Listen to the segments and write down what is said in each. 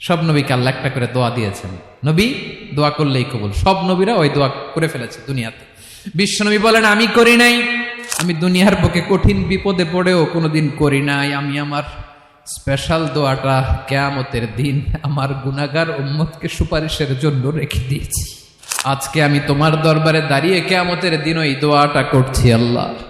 সব নবীকে আল্লাহ একটা করে দোয়া দিয়েছেন। নবী, দোয়া করলেই কবুল। সব নবীরা ওই দোয়া করে ফেলেছে দুনিয়াতে। বিশ্বনবী বলেন, আমি করি নাই। আমি দুনিয়ার বুকে কঠিন বিপদে পড়েও কোনোদিন করি নাই। আমি আমার স্পেশাল দোয়াটা কেয়ামতের দিন আমার গুনাগার উম্মতকে সুপারিশের জন্য রেখে দিয়েছি। আজকে আমি তোমার দরবারে দাঁড়িয়ে কেয়ামতের দিন ওই দোয়াটা করছি, আল্লাহ।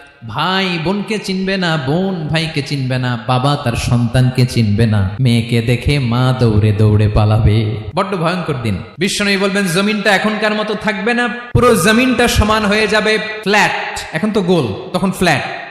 ভাই বোনকে চিনবে না, বোন ভাইকে চিনবে না, বাবা তার সন্তানকে চিনবে না। মেয়েকে দেখে মা দৌড়ে দৌড়ে পালাবে। বড্ড ভয়ঙ্কর দিন। বিশ্বনবী বলবেন, জমিনটা এখনকার মতো থাকবে না, পুরো জমিনটা সমান হয়ে যাবে ফ্ল্যাট। এখন তো গোল, তখন ফ্ল্যাট।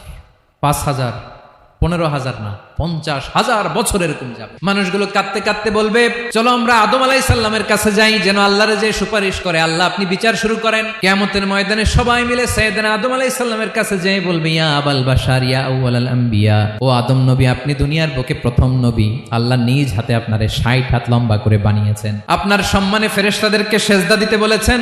পাঁচ হাজার, পনেরো হাজার না, পঞ্চাশ হাজার বছর এরকম যাবে। মানুষগুলো কাঁদতে কাঁদতে বলবে, চলো আমরা আদম আলাই সাল্লামের কাছে যাই, যেন আল্লাহরে যে সুপারিশ করে, আল্লাহ আপনি বিচার শুরু করেন। কেমতের ময়দানে সবাই মিলে সৈয়দান আদম আলাই সাল্লামের কাছে যাই বলবে, ইয়া আবাল বাসার ইয়া আউয়াল আল আম্বিয়া, ও আদম নবী, আপনি দুনিয়ার বুকে প্রথম নবী। আল্লাহ নিজ হাতে আপনারে ষাট হাত লম্বা করে বানিয়েছেন। আপনার সম্মানে ফেরেশতাদেরকে সেজদা দিতে বলেছেন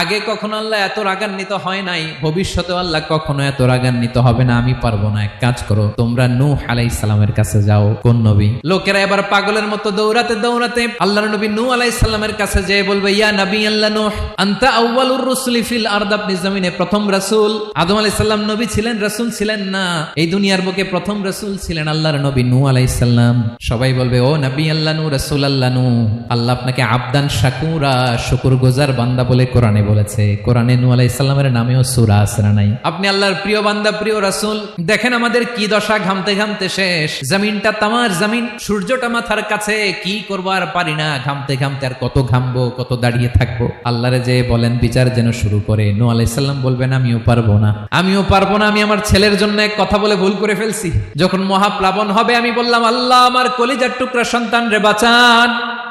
আগে কখনো আল্লাহ এত রাগান্বিত হয় নাই ভবিষ্যতে আল্লাহ কখনো এত রাগান্বিত হবে না, আমি পারব না। এক কাজ করো, তোমরা নূহ আলাই সালামের কাছে যাও, কোন নবী? লোকেরা এবার পাগলের মতো দৌড়াতে দৌড়াতে আল্লাহর নবী নূহ আলাই সাল্লামের কাছে যেয়ে বলবে, ইয়া নবী আল্লাহ নূহ, আনতা আউয়ালুর রুসুলি ফিল আরদ, আপনি জমিনে প্রথম রাসূল। আদম আলাইহিস সালাম নবী ছিলেন, রাসূল ছিলেন না। এই দুনিয়ার বুকে প্রথম রাসূল ছিলেন আল্লাহর নবী নূহ আলাইহিস সালাম। সবাই বলবে, ও নবী আল্লাহ নূহ, রাসূল আল্লাহ নূহ, আল্লাহ আপনাকে আবদান, শাকুরা, শুকুরগুজার বান্দা বলে কোরআনে বলেছে, কোরআনে নূহ আলাইহিস সালামের নামেও সূরা না নাই। আপনি আল্লাহর প্রিয় বান্দা, প্রিয় রাসূল, দেখেন আমাদের কি দশা ঘামতে ঘামতে শেষ। জমিনটা তামার জমিন, সূর্যটা মাথার কাছে, কি করব আর পারি না, ঘামতে ঘামতে আর কত ঘামবো, কত দাঁড়িয়ে থাকব। আল্লাহরে যে বলেন, বিচার যেন শুরু করে। নূহ আলাইহিস সালাম বলবেন, আমিও পারব না। আমিও পারব না, আমি আমার ছেলের জন্য এক কথা বলে ভুল করে ফেলছি। যখন মহাপ্লাবন হবে, আমি বললাম, আল্লাহ, আমার কলিজার টুকরা সন্তান রে বাঁচান।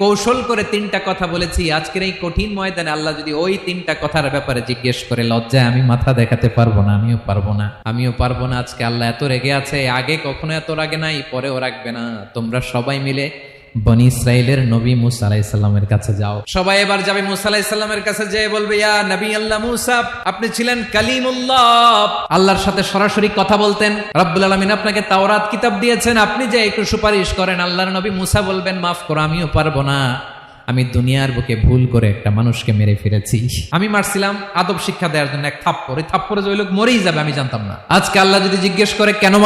কৌশল করে তিনটা কথা বলেছি। আজকের এই কঠিন ময়দানে আল্লাহ যদি ওই তিনটা কথার ব্যাপারে জিজ্ঞেস করে, লজ্জায় আমি মাথা দেখাতে পারব না, আমিও পারব না। আমিও পারব না, আজকে আল্লাহ এত রেগে আছে, আগে কখনো এত রাগে নাই, পরেও রাখবে না। তোমরা সবাই মিলে বনি ইসরায়েলের নবী মুসা আলাইসাল্লামের কাছে যাও। সবাই এবার যাবে মুসা আলাইসাল্লামের কাছে যেয়ে বলবে, ইয়া নবী আল্লাহ মুসা, আপনি ছিলেন কালিমুল্লাহ। আল্লাহর সাথে সরাসরি কথা বলতেন। রব্বুল আলমিন আপনাকে তাওরাত কিতাব দিয়েছেন। আপনি যে একটু সুপারিশ করেন, আল্লাহর নবী মুসা বলবেন, মাফ করো, আমিও পারব না। আমি দুনিয়ার বুকে ভুল করে একটা মানুষকে মেরে ফিরেছি আমি মারছিলাম, আদব শিক্ষা দেওয়ার জন্য এক থাপ্পড়। থাপ্পড়ে যে ওই লোক মরেই যাবে, আমি জানতাম না। আজকে আল্লাহ যদি জিজ্ঞেস করে, কেন?